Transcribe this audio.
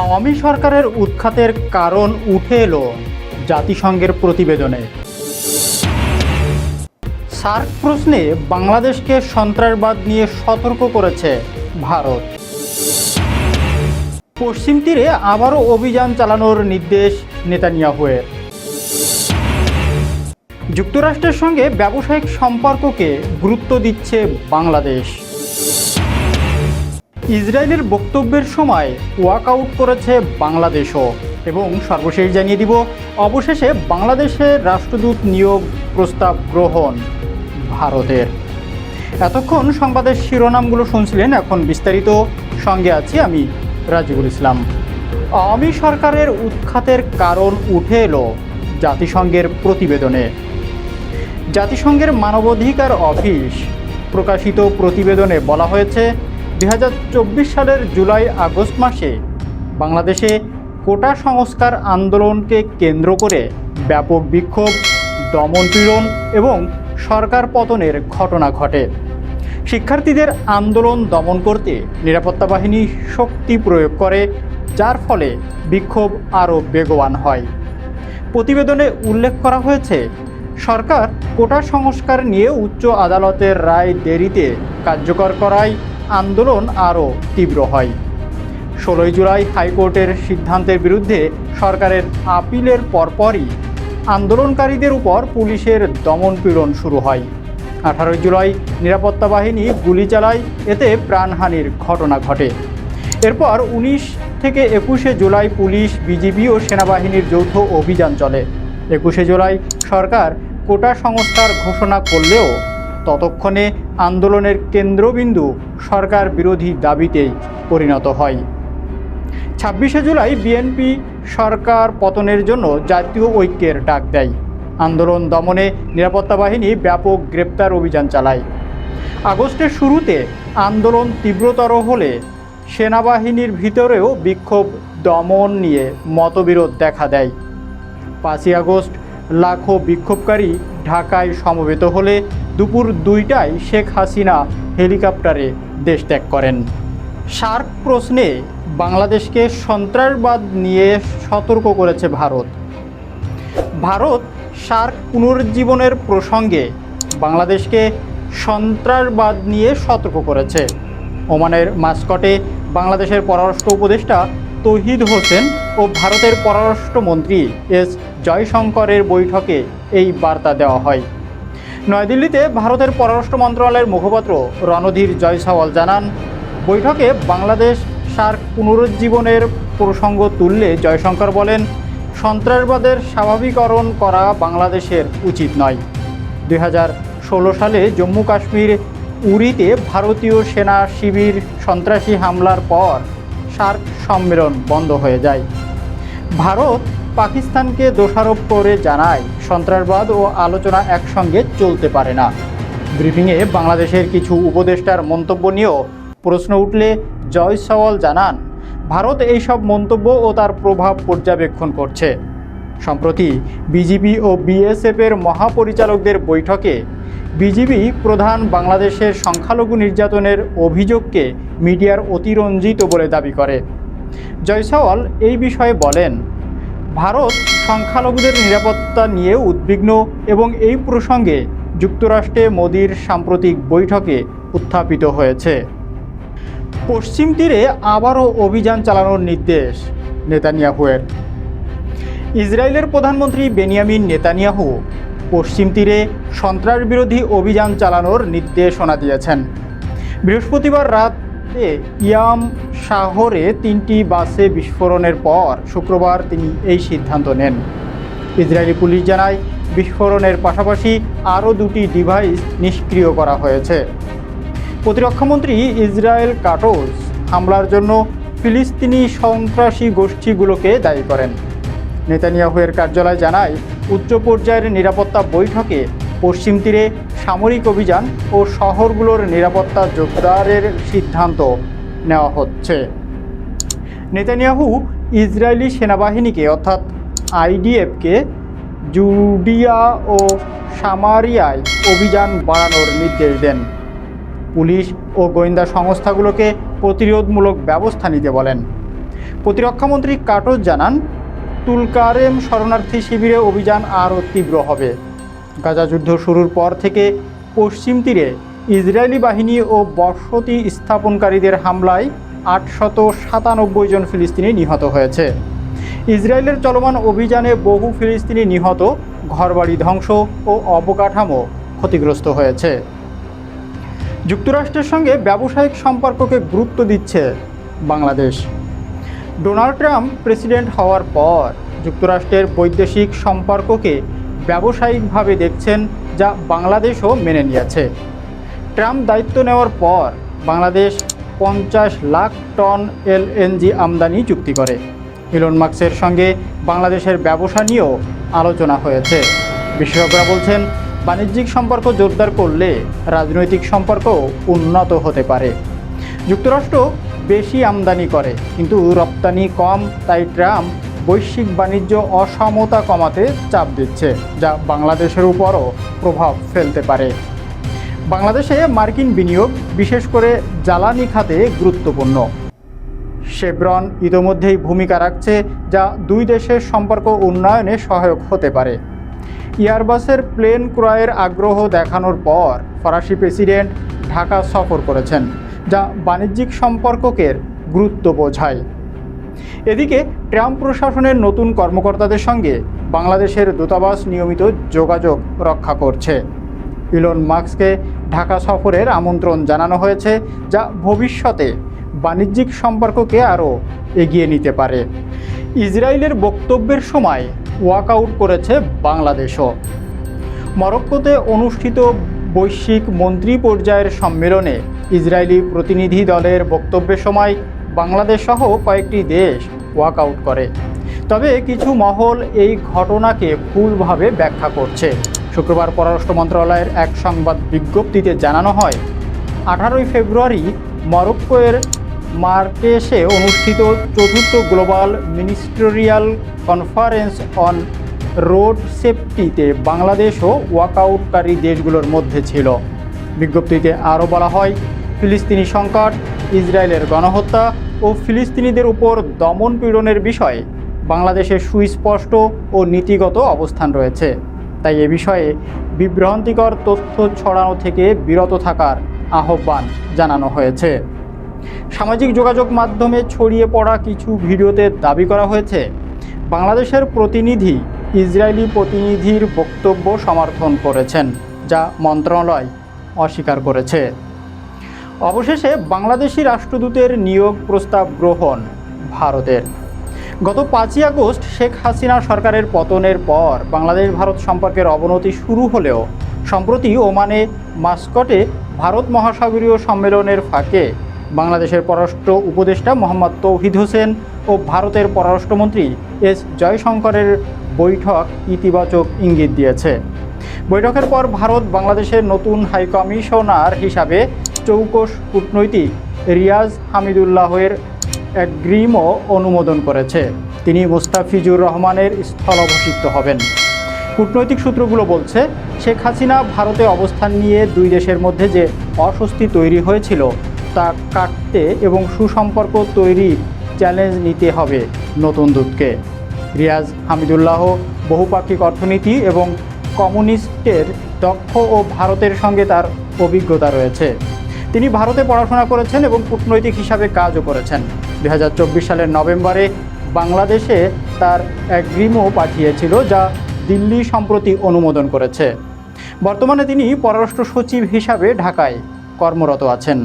আওয়ামী সরকারের উৎখাতের কারণ উঠে এলো জাতিসংঘের প্রতিবেদনে। সার্ক প্রশ্নে বাংলাদেশকে সন্ত্রাসবাদ নিয়ে সতর্ক করেছে ভারত। পশ্চিম তীরে আবারও অভিযান চালানোর নির্দেশ নেতানিয়াহুয়ের। যুক্তরাষ্ট্রের সঙ্গে ব্যবসায়িক সম্পর্ককে গুরুত্ব দিচ্ছে বাংলাদেশ। ইসরায়েলের বক্তব্যের সময় ওয়াকআউট করেছে বাংলাদেশও। এবং সর্বশেষ জানিয়ে দিব, অবশেষে বাংলাদেশের রাষ্ট্রদূত নিয়োগ প্রস্তাব গ্রহণ ভারতের। এতক্ষণ সংবাদের শিরোনামগুলো শুনছিলেন এখন বিস্তারিত। সঙ্গে আছি আমি রাজিবুল ইসলাম। আওয়ামী সরকারের উৎখাতের কারণ উঠে এলো জাতিসংঘের প্রতিবেদনে। জাতিসংঘের মানবাধিকার অফিস প্রকাশিত প্রতিবেদনে বলা হয়েছে দু হাজার চব্বিশ সালের জুলাই, আগস্ট মাসে বাংলাদেশে কোটা সংস্কার আন্দোলনকে কেন্দ্র করে ব্যাপক বিক্ষোভ দমনপীড়ন এবং সরকার পতনের ঘটনা ঘটে। শিক্ষার্থীদের আন্দোলন দমন করতে নিরাপত্তা বাহিনী শক্তি প্রয়োগ করে, যার ফলে বিক্ষোভ আরও বেগবান হয়। প্রতিবেদনে উল্লেখ করা হয়েছে, সরকার কোটা সংস্কার নিয়ে উচ্চ আদালতের রায় দেরিতে কার্যকর করায় আন্দোলন আরও তীব্র হয়। ষোলোই জুলাই হাইকোর্টের সিদ্ধান্তের বিরুদ্ধে সরকারের আপিলের পরপরই আন্দোলনকারীদের উপর পুলিশের দমনপীড়ন শুরু হয়। আঠারোই জুলাই নিরাপত্তা বাহিনী গুলি চালায়, এতে প্রাণহানির ঘটনা ঘটে। এরপর উনিশ থেকে একুশে জুলাই পুলিশ, বিজিবি ও সেনাবাহিনীর যৌথ অভিযান চলে। একুশে জুলাই সরকার কোটা সংস্কার ঘোষণা করলেও ততক্ষণে আন্দোলনের কেন্দ্রবিন্দু সরকার বিরোধী দাবিতেই পরিণত হয়। ছাব্বিশে জুলাই বিএনপি সরকার পতনের জন্য জাতীয় ঐক্যের ডাক দেয়। আন্দোলন দমনে নিরাপত্তা বাহিনী ব্যাপক গ্রেপ্তার অভিযান চালায়। আগস্টের শুরুতে আন্দোলন তীব্রতর হলে সেনাবাহিনীর ভিতরেও বিক্ষোভ দমন নিয়ে মতবিরোধ দেখা দেয়। পাঁচই আগস্ট লাখো বিক্ষোভকারী ঢাকায় সমবেত হলে দুপুর দুইটায় শেখ হাসিনা হেলিকপ্টারে দেশ ত্যাগ করেন। সার্ক প্রশ্নে বাংলাদেশকে সন্ত্রাসবাদ নিয়ে সতর্ক করেছে ভারত। ভারত সার্ক পুনরুজ্জীবনের প্রসঙ্গে বাংলাদেশকে সন্ত্রাসবাদ নিয়ে সতর্ক করেছে। ওমানের মাস্কটে বাংলাদেশের পররাষ্ট্র উপদেষ্টা তহিদ হোসেন ও ভারতের পররাষ্ট্রমন্ত্রী এস জয়শঙ্করের বৈঠকে এই বার্তা দেওয়া হয়। নয়াদিল্লিতে ভারতের পররাষ্ট্র মন্ত্রণালয়ের মুখপাত্র রণধীর জয়সাওয়াল জানান, বৈঠকে বাংলাদেশ সার্ক পুনরুজ্জীবনের প্রসঙ্গ তুললে জয়শঙ্কর বলেন, সন্ত্রাসবাদের স্বাভাবিকরণ করা বাংলাদেশের উচিত নয়। দুই সালে জম্মু কাশ্মীর উরিতে ভারতীয় সেনা শিবির সন্ত্রাসী হামলার পর সার্ক সম্মেলন বন্ধ হয়ে যায়। ভারত পাকিস্তানকে দোষারোপ করে জানায়, সন্ত্রাসবাদ ও আলোচনা একসঙ্গে চলতে পারে না। ব্রিফিংয়ে বাংলাদেশের কিছু উপদেষ্টার মন্তব্য নিয়েও প্রশ্ন উঠলে জয় সওয়াল জানান, ভারত এইসব মন্তব্য ও তার প্রভাব পর্যবেক্ষণ করছে। সম্প্রতি বিজিবি ও বিএসএফের মহাপরিচালকদের বৈঠকে বিজিবি প্রধান বাংলাদেশের সংখ্যালঘু নির্যাতনের অভিযোগকে মিডিয়ার অতিরঞ্জিত বলে দাবি করে। জয়সওয়াল এই বিষয়ে বলেন ভারত সংখ্যালঘুদের নিরাপত্তা নিয়ে উদ্বিগ্ন এবং এই প্রসঙ্গে যুক্তরাষ্ট্রে মোদির সাম্প্রতিক বৈঠকে উত্থাপিত হয়েছে। পশ্চিম তীরে আবারও অভিযান চালানোর নির্দেশ নেতানিয়াহুয়ের। ইসরায়েলের প্রধানমন্ত্রী বেনিয়ামিন নেতানিয়াহু পশ্চিম তীরে সন্ত্রাস বিরোধী অভিযান চালানোর নির্দেশনা দিয়েছেন। বৃহস্পতিবার রাতে ইয়াম শাহরে তিনটি বাসে বিস্ফোরণের পর শুক্রবার তিনি এই সিদ্ধান্ত নেন। ইসরায়েলি পুলিশ জানায়, বিস্ফোরণের পাশাপাশি আরও দুটি ডিভাইস নিষ্ক্রিয় করা হয়েছে। প্রতিরক্ষামন্ত্রী ইসরায়েল কাটোস হামলার জন্য ফিলিস্তিনি সন্ত্রাসী গোষ্ঠীগুলোকে দায়ী করেন। নেতানিয়াহুয়ের কার্যালয় জানায়, উচ্চ পর্যায়ের নিরাপত্তা বৈঠকে পশ্চিম তীরে সামরিক অভিযান ও শহরগুলোর নিরাপত্তা জোরদারের সিদ্ধান্ত নেওয়া হচ্ছে। নেতানিয়াহু ইসরায়েলি সেনাবাহিনীকে, অর্থাৎ আইডিএফকে, জুডিয়া ও সামারিয়ায় অভিযান বাড়ানোর নির্দেশ দেন। পুলিশ ও গোয়েন্দা সংস্থাগুলোকে প্রতিরোধমূলক ব্যবস্থা নিতে বলেন। প্রতিরক্ষামন্ত্রী কাটজ জানান, তুলকারেম শরণার্থী শিবিরে অভিযান আরও তীব্র হবে। গাজা যুদ্ধ শুরুর পর থেকে পশ্চিম তীরে ইসরায়েলি বাহিনী ও বসতি স্থাপনকারীদের হামলায় আটশত সাতানব্বই জন ফিলিস্তিনি নিহত হয়েছে। ইসরায়েলের চলমান অভিযানে বহু ফিলিস্তিনি নিহত, ঘরবাড়ি ধ্বংস ও অবকাঠামো ক্ষতিগ্রস্ত হয়েছে। যুক্তরাষ্ট্রের সঙ্গে ব্যবসায়িক সম্পর্ককে গুরুত্ব দিচ্ছে বাংলাদেশ। ডোনাল্ড ট্রাম্প প্রেসিডেন্ট হওয়ার পর যুক্তরাষ্ট্রের বৈদেশিক সম্পর্ককে ব্যবসায়িকভাবে দেখছেন যা বাংলাদেশও মেনে নিয়েছে। ট্রাম্প দায়িত্ব নেওয়ার পর বাংলাদেশ পঞ্চাশ লাখ টন এলএনজি আমদানি চুক্তি করে। ইলন মার্কসের সঙ্গে বাংলাদেশের ব্যবসা নিয়েও আলোচনা হয়েছে। বিশেষজ্ঞরা বলছেন, বাণিজ্যিক সম্পর্ক জোরদার করলে রাজনৈতিক সম্পর্কও উন্নত হতে পারে। যুক্তরাষ্ট্র বেশি আমদানি করে, কিন্তু রপ্তানি কম, তাই ট্রাম্প বৈশ্বিক বাণিজ্য অসমতা কমাতে চাপ দিচ্ছে, যা বাংলাদেশের উপরও প্রভাব ফেলতে পারে। বাংলাদেশে মার্কিন বিনিয়োগ বিশেষ করে জ্বালানি খাতে গুরুত্বপূর্ণ। শেব্রন ইতোমধ্যেই ভূমিকা রাখছে, যা দুই দেশের সম্পর্ক উন্নয়নে সহায়ক হতে পারে। ইয়ারবাসের প্লেন ক্রয়ের আগ্রহ দেখানোর পর ফরাসি প্রেসিডেন্ট ঢাকা সফর করেছেন, যা বাণিজ্যিক সম্পর্ককে গুরুত্ব বোঝায়। এদিকে ট্রাম্প প্রশাসনের নতুন কর্মকর্তাদের সঙ্গে বাংলাদেশের দূতাবাস নিয়মিত যোগাযোগ রক্ষা করছে। ইলন মার্কসকে ঢাকা সফরের আমন্ত্রণ জানানো হয়েছে, যা ভবিষ্যতে বাণিজ্যিক সম্পর্ককে আরও এগিয়ে নিতে পারে। ইসরায়েলের বক্তব্যের সময় ওয়াকআউট করেছে বাংলাদেশও। মরক্কোতে অনুষ্ঠিত বৈশ্বিক মন্ত্রী পর্যায়ের সম্মেলনে ইসরায়েলি প্রতিনিধি দলের বক্তব্যের সময় বাংলাদেশ সহ কয়েকটি দেশ ওয়াকআউট করে। তবে কিছু মহল এই ঘটনাকে ভুলভাবে ব্যাখ্যা করছে। শুক্রবার পররাষ্ট্র মন্ত্রণালয়ের এক সংবাদ বিজ্ঞপ্তিতে জানানো হয়, আঠারোই ফেব্রুয়ারি মরক্কোয়ের মার্কেসে অনুষ্ঠিত চতুর্থ global ministerial conference on road সেফটিতে বাংলাদেশও ওয়াকআউটকারী দেশগুলোর মধ্যে ছিল। বিজ্ঞপ্তিতে আরও বলা হয়, ফিলিস্তিনি সংকট ইসরায়েলের গণহত্যা ও ফিলিস্তিনিদের উপর দমন পীড়নের বিষয়ে বাংলাদেশের সুস্পষ্ট ও নীতিগত অবস্থান রয়েছে। তাই এ বিষয়ে বিভ্রান্তিকর তথ্য ছড়ানো থেকে বিরত থাকার আহ্বান জানানো হয়েছে। সামাজিক যোগাযোগ মাধ্যমে ছড়িয়ে পড়া কিছু ভিডিওতে দাবি করা হয়েছে, বাংলাদেশের প্রতিনিধি ইসরায়েলি প্রতিনিধির বক্তব্য সমর্থন করেছেন, যা মন্ত্রণালয় অস্বীকার করেছে। অবশেষে বাংলাদেশি রাষ্ট্রদূতের নিয়োগ প্রস্তাব গ্রহণ ভারতের। গত পাঁচই আগস্ট শেখ হাসিনা সরকারের পতনের পর বাংলাদেশ ভারত সম্পর্কের অবনতি শুরু হলেও সম্প্রতি ওমানে মাস্কটে ভারত মহাসাগরীয় সম্মেলনের ফাঁকে বাংলাদেশের পররাষ্ট্র উপদেষ্টা মোহাম্মদ তৌহিদ হোসেন ও ভারতের পররাষ্ট্রমন্ত্রী এস জয়শঙ্করের বৈঠক ইতিবাচক ইঙ্গিত দিয়েছে। বৈঠকের পর ভারত বাংলাদেশের নতুন হাইকমিশনার হিসাবে চৌকস কূটনৈতিক রিয়াজ হামিদুল্লাহের অ্যাগ্রিমও অনুমোদন করেছে। তিনি মোস্তাফিজুর রহমানের স্থলাভিষিক্ত হবেন। কূটনৈতিক সূত্রগুলো বলছে, শেখ হাসিনা ভারতে অবস্থান নিয়ে দুই দেশের মধ্যে যে অস্বস্তি তৈরি হয়েছিল, তা কাটতে এবং সুসম্পর্ক তৈরির চ্যালেঞ্জ নিতে হবে নতুন দূতকে রিয়াজ হামিদুল্লাহ বহুপাক্ষিক অর্থনীতি এবং কমিউনিস্টের দক্ষ ও ভারতের সঙ্গে তার অভিজ্ঞতা রয়েছে। তিনি ভারতে পড়াশোনা করেছেন এবং কূটনৈতিক হিসাবে কাজও করেছেন। দু হাজার চব্বিশ সালের নভেম্বরে বাংলাদেশে তার এক গ্রিমও পাঠিয়েছিল, যা দিল্লি সম্প্রতি অনুমোদন করেছে। বর্তমানে তিনি পররাষ্ট্র সচিব হিসাবে ঢাকায় কর্মরত আছেন।